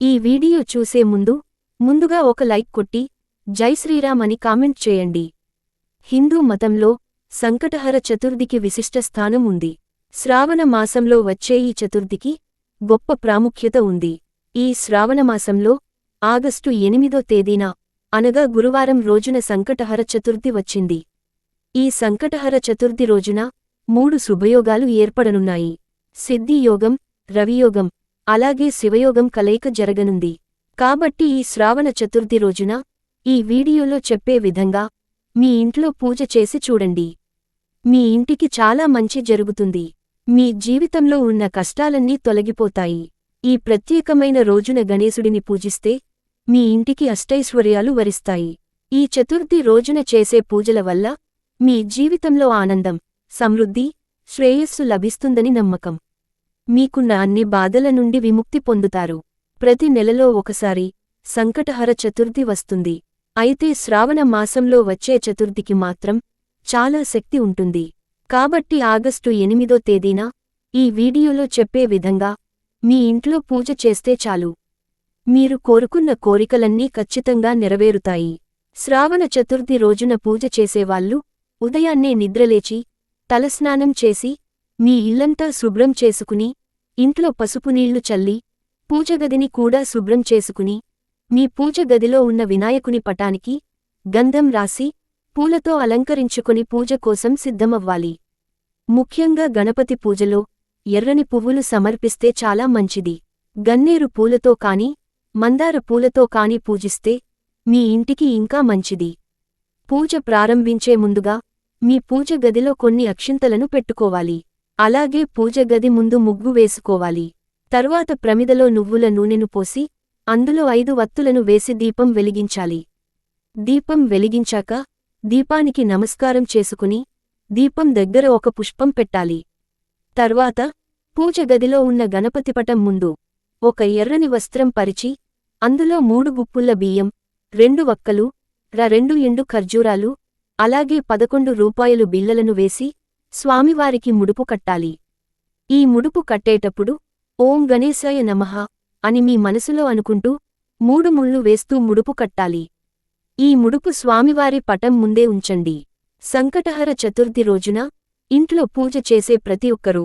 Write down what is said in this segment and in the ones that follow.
ఈ వీడియో చూసే ముందు ముందుగా ఒక లైక్ కొట్టి జై శ్రీరామ్ అని కామెంట్ చేయండి. హిందూ మతంలో సంకటహర చతుర్థికి విశిష్ట స్థానం ఉంది. శ్రావణ మాసంలో వచ్చే ఈ చతుర్థికి గొప్ప ప్రాముఖ్యత ఉంది. ఈ శ్రావణమాసంలో ఆగస్టు ఎనిమిదో తేదీన అనగా గురువారం రోజున సంకటహర చతుర్థి వచ్చింది. ఈ సంకటహర చతుర్థి రోజున మూడు శుభయోగాలు ఏర్పడనున్నాయి. సిద్ధియోగం రవియోగం అలాగే శివయోగం కలయిక జరగనుంది. కాబట్టి ఈ శ్రావణ చతుర్థి రోజున ఈ వీడియోలో చెప్పే విధంగా మీ ఇంట్లో పూజ చేసి చూడండి. మీ ఇంటికి చాలా మంచి జరుగుతుంది. మీ జీవితంలో ఉన్న కష్టాలన్నీ తొలగిపోతాయి. ఈ ప్రత్యేకమైన రోజున గణేశుడిని పూజిస్తే మీ ఇంటికి అష్టైశ్వర్యాలు వరిస్తాయి. ఈ చతుర్థి రోజున చేసే పూజల వల్ల మీ జీవితంలో ఆనందం సమృద్ధి శ్రేయస్సు లభిస్తుందని నమ్మకం. మీకున్న అన్ని బాధల నుండి విముక్తి పొందుతారు. ప్రతి నెలలో ఒకసారి సంకటహర చతుర్థి వస్తుంది. అయితే శ్రావణ మాసంలో వచ్చే చతుర్థికి మాత్రం చాలా శక్తి ఉంటుంది. కాబట్టి ఆగస్టు ఎనిమిదో తేదీన ఈ వీడియోలో చెప్పే విధంగా మీ ఇంట్లో పూజ చేస్తే చాలు. మీరు కోరుకున్న కోరికలన్నీ ఖచ్చితంగా నెరవేరుతాయి. శ్రావణ చతుర్థి రోజున పూజ చేసేవాళ్ళు ఉదయాన్నే నిద్రలేచి తలస్నానం చేసి మీ ఇల్లంతా శుభ్రం చేసుకుని ఇంట్లో పసుపు నీళ్ళు చల్లి పూజగదిని కూడా శుభ్రం చేసుకుని మీ పూజ గదిలో ఉన్న వినాయకుని పటానికి గంధం రాసి పూలతో అలంకరించుకుని పూజ కోసం సిద్ధమవ్వాలి. ముఖ్యంగా గణపతి పూజలో ఎర్రని పువ్వులు సమర్పిస్తే చాలా మంచిది. గన్నేరు పూలతో కాని మందార పూలతో కాని పూజిస్తే మీ ఇంటికి ఇంకా మంచిది. పూజ ప్రారంభించే ముందుగా మీ పూజ గదిలో కొన్ని అక్షింతలను పెట్టుకోవాలి. అలాగే పూజ గది ముందు ముగ్గు వేసుకోవాలి. తర్వాత ప్రమిదలో నువ్వుల నూనెను పోసి అందులో ఐదు వత్తులను వేసి దీపం వెలిగించాలి. దీపం వెలిగించాక దీపానికి నమస్కారం చేసుకుని దీపం దగ్గర ఒక పుష్పం పెట్టాలి. తర్వాత పూజ గదిలో ఉన్న గణపతిపటం ముందు ఒక ఎర్రని వస్త్రం పరిచి అందులో మూడు గుప్పుల్ల బియ్యం రెండు వక్కలు ర రెండు ఎండు ఖర్జూరాలు అలాగే పదకొండు రూపాయలు బిల్లలను వేసి స్వామివారికి ముడుపు కట్టాలి. ఈ ముడుపు కట్టేటప్పుడు ఓం గణేశాయ నమః అని మీ మనసులో అనుకుంటూ మూడు ముళ్ళు వేస్తూ ముడుపు కట్టాలి. ఈ ముడుపు స్వామివారి పటం ముందే ఉంచండి. సంకటహర చతుర్థి రోజున ఇంట్లో పూజ చేసే ప్రతి ఒక్కరూ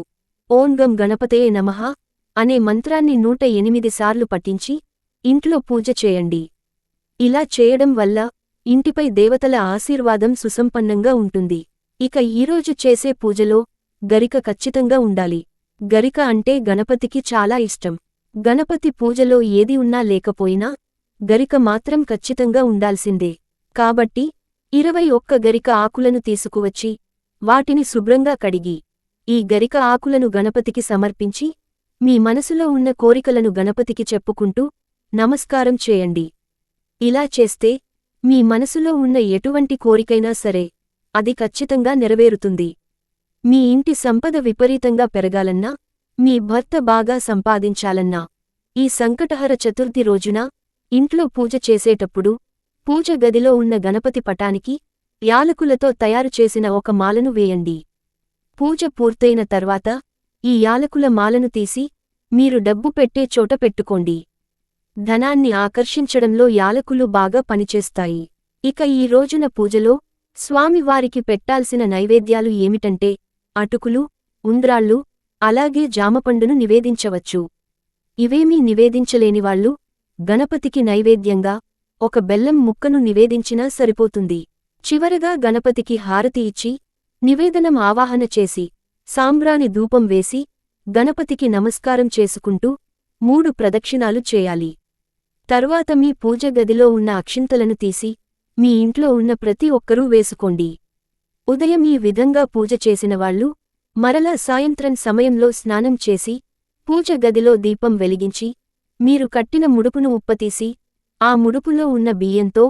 ఓం గం గణపతయే నమః అనే మంత్రాన్ని నూట ఎనిమిది సార్లు పఠించి ఇంట్లో పూజ చేయండి. ఇలా చేయడం వల్ల ఇంటిపై దేవతల ఆశీర్వాదం సుసంపన్నంగా ఉంటుంది. ఇక ఈరోజు చేసే పూజలో గరిక ఖచ్చితంగా ఉండాలి. గరిక అంటే గణపతికి చాలా ఇష్టం. గణపతి పూజలో ఏది ఉన్నా లేకపోయినా గరిక మాత్రం ఖచ్చితంగా ఉండాల్సిందే. కాబట్టి ఇరవై ఒక్క గరిక ఆకులను తీసుకువచ్చి వాటిని శుభ్రంగా కడిగి ఈ గరిక ఆకులను గణపతికి సమర్పించి మీ మనసులో ఉన్న కోరికలను గణపతికి చెప్పుకుంటూ నమస్కారం చేయండి. ఇలా చేస్తే మీ మనసులో ఉన్న ఎటువంటి కోరికైనా సరే అది ఖచ్చితంగా నెరవేరుతుంది. మీ ఇంటి సంపద విపరీతంగా పెరగాలన్నా మీ భర్త బాగా సంపాదించాలన్నా ఈ సంకటహర చతుర్థి రోజున ఇంట్లో పూజ చేసేటప్పుడు పూజ గదిలో ఉన్న గణపతి పటానికి యాలకులతో తయారు చేసిన ఒక మాలను వేయండి. పూజ పూర్తయిన తర్వాత ఈ యాలకుల మాలను తీసి మీరు డబ్బు పెట్టే చోట పెట్టుకోండి. ధనాన్ని ఆకర్షించడంలో యాలకులు బాగా పనిచేస్తాయి. ఇక ఈ రోజున పూజలో స్వామివారికి పెట్టాల్సిన నైవేద్యాలు ఏమిటంటే అటుకులు ఉంద్రాళ్ళు అలాగే జామపండును నివేదించవచ్చు. ఇవేమీ నివేదించలేనివాళ్ళు గణపతికి నైవేద్యంగా ఒక బెల్లం ముక్కను నివేదించినా సరిపోతుంది. చివరగా గణపతికి హారతి ఇచ్చి నివేదనం ఆవాహన చేసి సాంబ్రాని ధూపం వేసి గణపతికి నమస్కారం చేసుకుంటూ మూడు ప్రదక్షిణాలు చేయాలి. తరువాత మీ పూజ గదిలో ఉన్న అక్షింతలను తీసి మీ ఇంట్లో ఉన్న ప్రతి ఒక్కరూ వేసుకోండి. ఉదయం ఈ విధంగా పూజ చేసినవాళ్ళు మరలా సాయంత్రం సమయంలో స్నానం చేసి పూజ గదిలో దీపం వెలిగించి మీరు కట్టిన ముడుపును ఉప్పతీసి ఆ ముడుపులో ఉన్న బియ్యంతో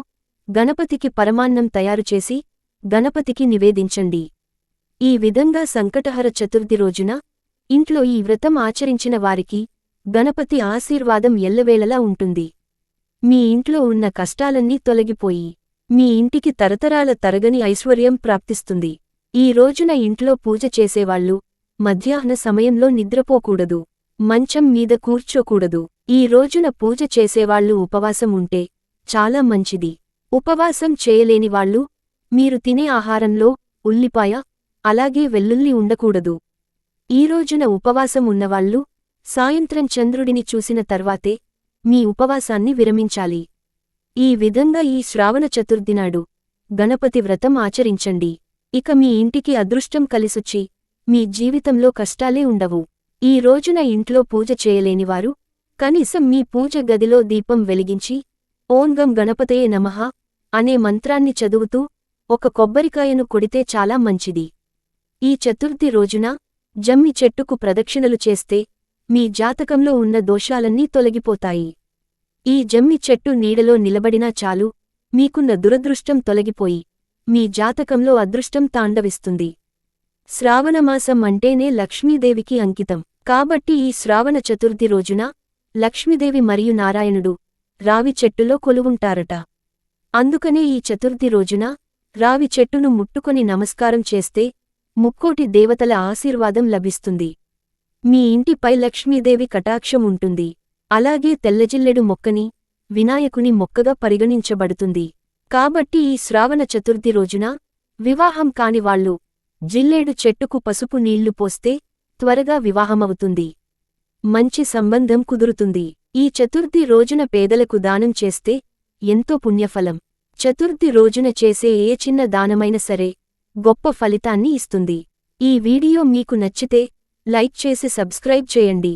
గణపతికి పరమాన్నం తయారుచేసి గణపతికి నివేదించండి. ఈ విధంగా సంకటహర చతుర్థి రోజున ఇంట్లో ఈ వ్రతం ఆచరించిన వారికి గణపతి ఆశీర్వాదం ఎల్లవేళలా ఉంటుంది. మీ ఇంట్లో ఉన్న కష్టాలన్నీ తొలగిపోయి మీ ఇంటికి తరతరాల తరగని ఐశ్వర్యం ప్రాప్తిస్తుంది. ఈ రోజున ఇంట్లో పూజ చేసేవాళ్ళు మధ్యాహ్న సమయంలో నిద్రపోకూడదు. మంచం మీద కూర్చోకూడదు. ఈ రోజున పూజ చేసేవాళ్ళు ఉపవాసం ఉంటే చాలా మంచిది. ఉపవాసం చేయలేనివాళ్ళు మీరు తినే ఆహారంలో ఉల్లిపాయ అలాగే వెల్లుల్లి ఉండకూడదు. ఈ రోజున ఉపవాసం ఉన్నవాళ్ళు సాయంత్రం చంద్రుడిని చూసిన తర్వాతే మీ ఉపవాసాన్ని విరమించాలి. ఈ విధంగా ఈ శ్రావణ చతుర్దినాడు గణపతి వ్రతం ఆచరించండి. ఇక మీ ఇంటికి అదృష్టం కలిసొచ్చి మీ జీవితంలో కష్టాలే ఉండవు. ఈ రోజున ఇంట్లో పూజ చేయలేనివారు కనీసం మీ పూజ గదిలో దీపం వెలిగించి ఓంగం గణపతయే నమః అనే మంత్రాన్ని చదువుతూ ఒక కొబ్బరికాయను కొడితే చాలా మంచిది. ఈ చతుర్థి రోజున జమ్మి చెట్టుకు ప్రదక్షిణలు చేస్తే మీ జాతకంలో ఉన్న దోషాలన్నీ తొలగిపోతాయి. ఈ జమ్మి చెట్టు నీడలో నిలబడినా చాలు మీకున్న దురదృష్టం తొలగిపోయి మీ జాతకంలో అదృష్టం తాండవిస్తుంది. శ్రావణమాసం అంటేనే లక్ష్మీదేవికి అంకితం. కాబట్టి ఈ శ్రావణ చతుర్థి రోజున లక్ష్మీదేవి మరియు నారాయణుడు రావి చెట్టులో కొలువుంటారట. అందుకనే ఈ చతుర్థి రోజున రావి చెట్టును ముట్టుకొని నమస్కారం చేస్తే ముక్కోటి దేవతల ఆశీర్వాదం లభిస్తుంది. మీ ఇంటిపై లక్ష్మీదేవి కటాక్షం ఉంటుంది. అలాగే తెల్లజిల్లెడు మొక్కని వినాయకుని మొక్కగా పరిగణించబడుతుంది. కాబట్టి ఈ శ్రావణ చతుర్థి రోజున వివాహం కాని వాళ్ళు జిల్లేడు చెట్టుకు పసుపు నీళ్ళు పోస్తే త్వరగా వివాహమవుతుంది. మంచి సంబంధం కుదురుతుంది. ఈ చతుర్థి రోజున పేదలకు దానం చేస్తే ఎంతో పుణ్యఫలం. చతుర్థి రోజున చేసే ఏ చిన్న దానమైన సరే గొప్ప ఫలితాన్ని ఇస్తుంది. ఈ వీడియో మీకు నచ్చితే లైక్ చేసి సబ్స్క్రైబ్ చేయండి.